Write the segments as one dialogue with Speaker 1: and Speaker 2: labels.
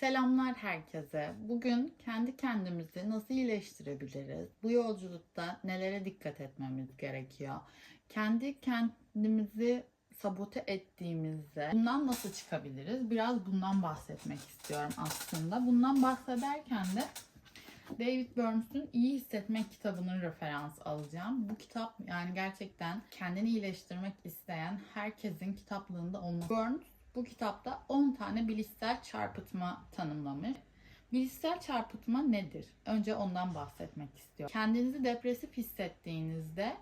Speaker 1: Selamlar herkese. Bugün kendi kendimizi nasıl iyileştirebiliriz? Bu yolculukta nelere dikkat etmemiz gerekiyor? Kendi kendimizi sabote ettiğimizde bundan nasıl çıkabiliriz? Biraz bundan bahsetmek istiyorum aslında. Bundan bahsederken de David Burns'un İyi Hissetmek kitabının referans alacağım. Bu kitap yani gerçekten kendini iyileştirmek isteyen herkesin kitaplığında olmalı. Burns bu kitapta 10 tane bilişsel çarpıtma tanımlamış. Bilişsel çarpıtma nedir? Önce ondan bahsetmek istiyorum. Kendinizi depresif hissettiğinizde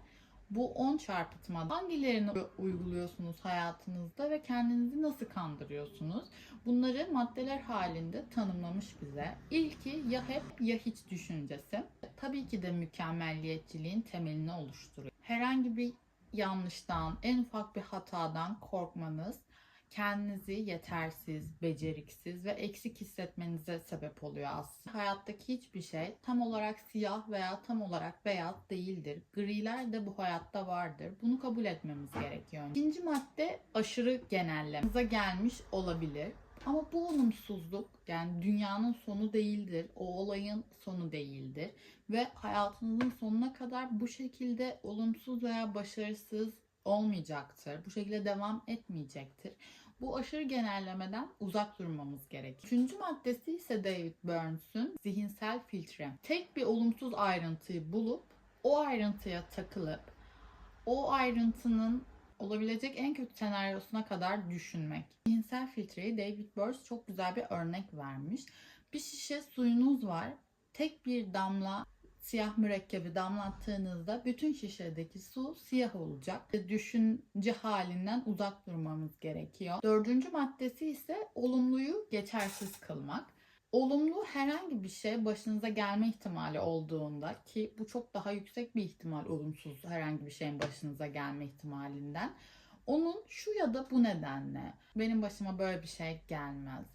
Speaker 1: bu 10 çarpıtma hangilerini uyguluyorsunuz hayatınızda ve kendinizi nasıl kandırıyorsunuz? Bunları maddeler halinde tanımlamış bize. İlki ya hep ya hiç düşüncesi. Tabii ki de mükemmelliyetçiliğin temelini oluşturuyor. Herhangi bir yanlıştan, en ufak bir hatadan korkmanız kendinizi yetersiz, beceriksiz ve eksik hissetmenize sebep oluyor aslında. Hayattaki hiçbir şey tam olarak siyah veya tam olarak beyaz değildir. Griler de bu hayatta vardır. Bunu kabul etmemiz gerekiyor. İkinci madde aşırı genelleme. gelmiş olabilir. Ama bu olumsuzluk yani dünyanın sonu değildir. O olayın sonu değildir. Ve hayatınızın sonuna kadar bu şekilde olumsuz veya başarısız olmayacaktır. Bu şekilde devam etmeyecektir. Bu aşırı genellemeden uzak durmamız gerek. Üçüncü maddesi ise David Burns'un zihinsel filtre. Tek bir olumsuz ayrıntıyı bulup o ayrıntıya takılıp o ayrıntının olabilecek en kötü senaryosuna kadar düşünmek. Zihinsel filtreyi David Burns çok güzel bir örnek vermiş. Bir şişe suyunuz var. Tek bir damla siyah mürekkebi damlattığınızda bütün şişedeki su siyah olacak. Düşünce halinden uzak durmamız gerekiyor. Dördüncü maddesi ise olumluyu geçersiz kılmak. Olumlu herhangi bir şey başınıza gelme ihtimali olduğunda ki bu çok daha yüksek bir ihtimal olumsuz herhangi bir şeyin başınıza gelme ihtimalinden. Onun şu ya da bu nedenle benim başıma böyle bir şey gelmez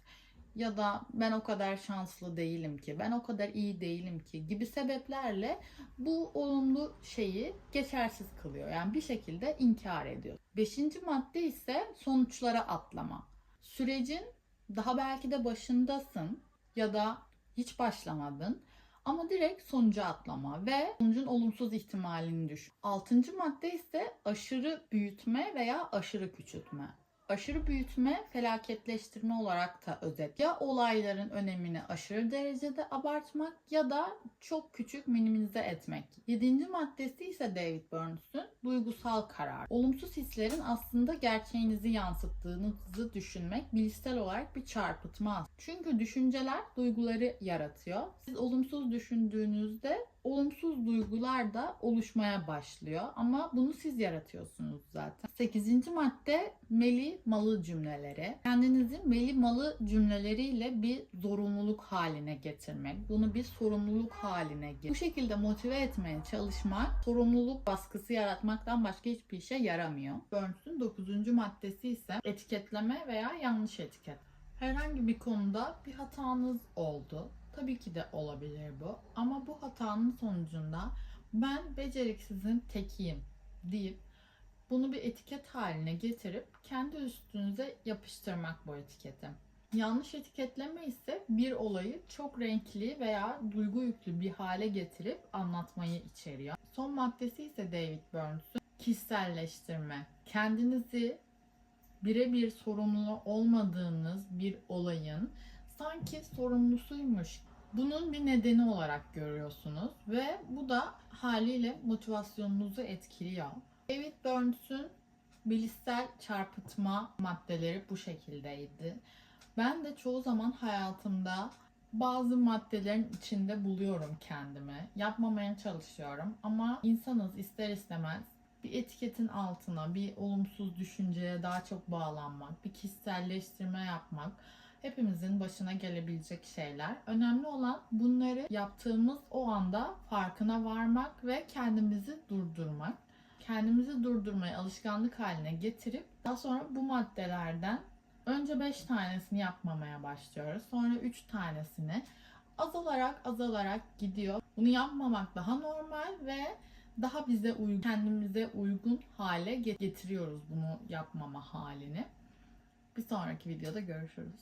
Speaker 1: ya da ben o kadar şanslı değilim ki, ben o kadar iyi değilim ki gibi sebeplerle bu olumlu şeyi geçersiz kılıyor. Yani bir şekilde inkar ediyor. Beşinci madde ise sonuçlara atlama. Sürecin daha belki de başındasın ya da hiç başlamadın ama direkt sonuca atlama ve sonucun olumsuz ihtimalini düşün. Altıncı madde ise aşırı büyütme veya aşırı küçültme aşırı büyütme, felaketleştirme olarak da özet. Ya olayların önemini aşırı derecede abartmak ya da çok küçük minimize etmek. Yedinci maddesi ise David Burns'un duygusal karar. Olumsuz hislerin aslında gerçeğinizi yansıttığınızı düşünmek bilişsel olarak bir çarpıtma. Çünkü düşünceler duyguları yaratıyor. Siz olumsuz düşündüğünüzde olumsuz duygular da oluşmaya başlıyor. Ama bunu siz yaratıyorsunuz zaten. Sekizinci madde meli malı cümleleri. Kendinizi meli malı cümleleriyle bir zorunluluk haline getirmek. Bunu bir sorumluluk haline getirmek. Bu şekilde motive etmeye çalışmak, sorumluluk baskısı yaratmaktan başka hiçbir işe yaramıyor. Burns'ün dokuzuncu maddesi ise etiketleme veya yanlış etiket. Herhangi bir konuda bir hatanız oldu Tabii ki de olabilir bu. Ama bu hatanın sonucunda ben beceriksizin tekiyim deyip bunu bir etiket haline getirip kendi üstünüze yapıştırmak bu etiketi. Yanlış etiketleme ise bir olayı çok renkli veya duygu yüklü bir hale getirip anlatmayı içeriyor. Son maddesi ise David Burns'un kişiselleştirme. Kendinizi birebir sorumlu olmadığınız bir olayın sanki sorumlusuymuş. Bunun bir nedeni olarak görüyorsunuz ve bu da haliyle motivasyonunuzu etkiliyor. David Burns'un bilişsel çarpıtma maddeleri bu şekildeydi. Ben de çoğu zaman hayatımda bazı maddelerin içinde buluyorum kendimi. Yapmamaya çalışıyorum ama insanız ister istemez bir etiketin altına, bir olumsuz düşünceye daha çok bağlanmak, bir kişiselleştirme yapmak hepimizin başına gelebilecek şeyler. Önemli olan bunları yaptığımız o anda farkına varmak ve kendimizi durdurmak. Kendimizi durdurmayı alışkanlık haline getirip daha sonra bu maddelerden önce 5 tanesini yapmamaya başlıyoruz. Sonra 3 tanesini azalarak azalarak gidiyor. Bunu yapmamak daha normal ve daha bize uygun, kendimize uygun hale getiriyoruz bunu yapmama halini. Bir sonraki videoda görüşürüz.